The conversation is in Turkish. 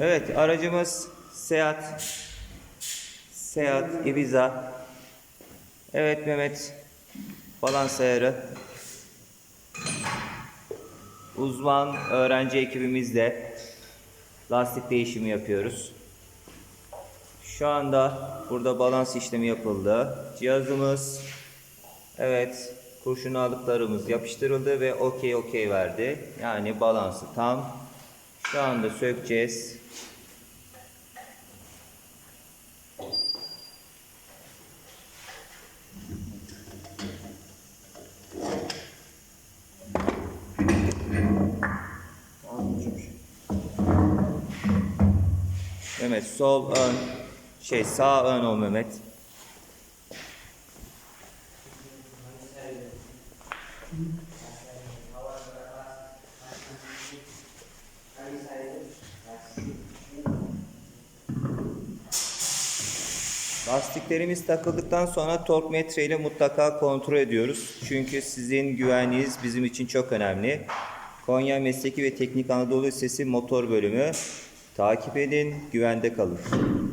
Evet aracımız Seat Seat Ibiza. Evet Mehmet balans ayarı. Uzman öğrenci ekibimizle lastik değişimi yapıyoruz. Şu anda burada balans işlemi yapıldı. Cihazımız evet kurşun alıklarımız yapıştırıldı ve okey okey verdi. Yani balansı tam. Şu anda sökeceğiz. Mehmet sol ön şey sağ ön ol Mehmet. Lastiklerimiz takıldıktan sonra tork metre ile mutlaka kontrol ediyoruz. Çünkü sizin güvenliğiniz bizim için çok önemli. Konya Mesleki ve Teknik Anadolu Lisesi Motor Bölümü takip edin, güvende kalın.